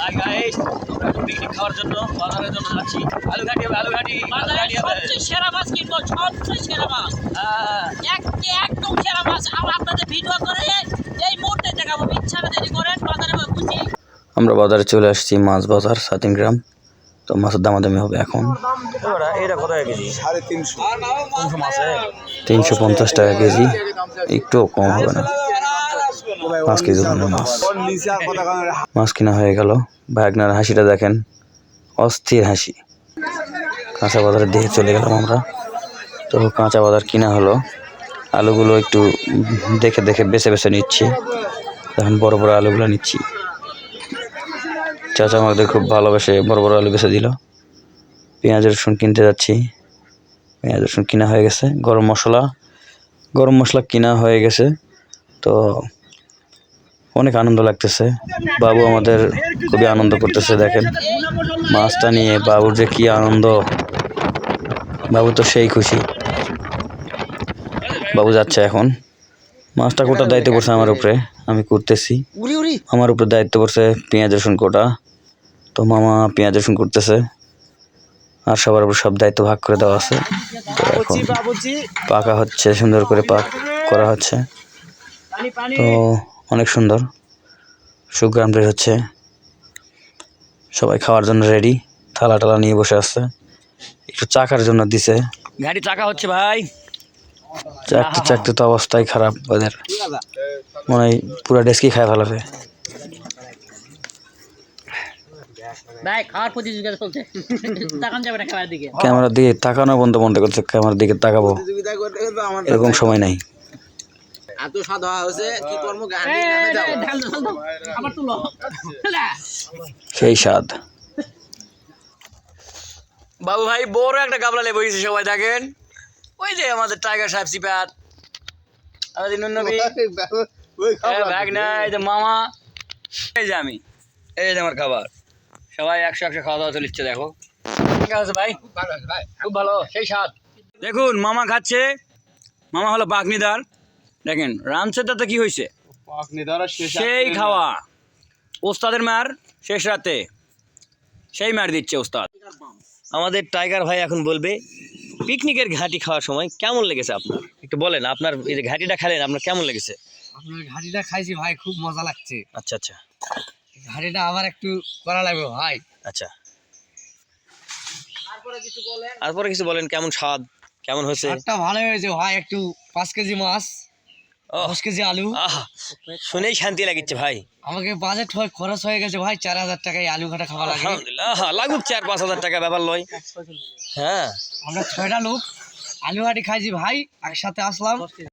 Hi guys আমরা একটু picnic খাওয়ার জন্য বাজারের জন্য যাচ্ছি। আলুঘাটি হবে আলুঘাটি বাজারে আলুঘাটি হবে সেরা মাছ কিনবো সবচেয়ে সেরা মাছ। হ্যাঁ, এক একদম সেরা মাছ। আমরা আপনাদের ভিডিও করে এই মুহূর্তে দেখাবো। ইচ্ছা দেরি করেন বাজারে আমরা বাজারে চলে আসছি মাছ বাজার সাতিন গ্রাম। তো মাছের দামাদামি হবে এখন। তিনশো। পঞ্চাশ টাকা কেজি। একটু কম হবে না। পাঁচ কেজি মাছ। মাছ কিনা হয়ে গেল। ভাগনার হাসিটা দেখেন। অস্থির হাসি। কাঁচা বাজারে দিয়ে চলে গেলাম আমরা। তো কাঁচা বাজার কিনা হলো। আলুগুলো একটু দেখে দেখে বেছে বেছে নিচ্ছি। এখন বড় বড় আলুগুলো নিচ্ছি। চাচা আমাদের খুব ভালোবেসে বড় বড় আলু বেছে দিল। পেঁয়াজ রসুন কিনতে যাচ্ছি। পেঁয়াজ রসুন কিনা হয়ে গেছে। গরম মশলা। গরম মশলা কিনা হয়ে গেছে। তো অনেক আনন্দ লাগতেছে। বাবু আমাদের খুবই আনন্দ করতেছে দেখেন। মাছটা নিয়ে বাবুর যে কি আনন্দ। বাবু তো সেই খুশি। বাবু যাচ্ছে এখন। মাছটা কোটার দায়িত্ব করছে আমার উপরে? আমি করতেছি। আমার উপরে দায়িত্ব করছে পেঁয়াজ রসুন কোটা। তো মামা পেঁয়াজ রসুন করতেছে। আর সবার উপর সব দায়িত্ব ভাগ করে দেওয়া আছে। তো এখন পাকা হচ্ছে সুন্দর করে পাক করা হচ্ছে। তো অনেক সুন্দর। সুগ্রাম বের হচ্ছে সবাই খাওয়ার জন্য রেডি থালা টালা নিয়ে বসে আছে। একটু চাকার জন্য দিছে। গাড়ি চাকা হচ্ছে ভাই। চাকতে চাকতে তো অবস্থাই খারাপ ওদের। মনে হয় পুরো ডেস্কি খায় ফেলাবে ক্যামেরার দিকে তাকানো বন্ধ বন্ধ করছে। ক্যামেরার দিকে তাকাবো। এরকম সময় নাই। এত স্বাদ হওয়া হয়েছে কি। আবার তুলো। সেই স্বাদ। বাবু ভাই বড় একটা গাবলা লেবু গেছে সবাই দেখেন। ওই যে আমাদের টাইগার সাহেব সিপাত আমাদের নবী ব্যাগ নাই এই যে মামা। এই যে আমি। এই যে আমার খাবার। সবাই একশো একশো খাওয়া দাওয়া চলিচ্ছে দেখো। ঠিক আছে ভাই। খুব ভালো সেই স্বাদ। দেখুন মামা খাচ্ছে। মামা হলো পাকনিদার দেখেন রামসেটাতে কি হয়েছে? সেই খাওয়া। ওস্তাদের মার শেষ রাতে। সেই মার দিচ্ছে ওস্তাদ। আমাদের টাইগার ভাই এখন বলবে পিকনিকের ঘাটি খাওয়ার সময় কেমন লেগেছে আপনার? একটু বলেন আপনার এই যে ঘাটিটা খেলেন আপনার কেমন লেগেছে? আপনার ঘাটিটা খাইছি ভাই খুব মজা লাগছে। আচ্ছা আচ্ছা। ঘাটিটা আবার একটু করা লাগবে ভাই। আচ্ছা। তারপরে কিছু বলেন কেমন স্বাদ কেমন হয়েছে? একটা ভালো হয়েছে ভাই একটু পাঁচ কেজি মাছ। দশ কেজি আলু। আহা শুনেই শান্তি লাগিচ্ছে ভাই। আমাকে বাজেট হয়ে খরচ হয়ে গেছে ভাই চার হাজার টাকায় আলু ঘাটা খাওয়া লাগে। আহা, লাগুক চার পাঁচ হাজার টাকা ব্যাপার লয়। হ্যাঁ। আমরা ছয়টা লোক আলু ঘাটি খাইছি ভাই একসাথে আসলাম।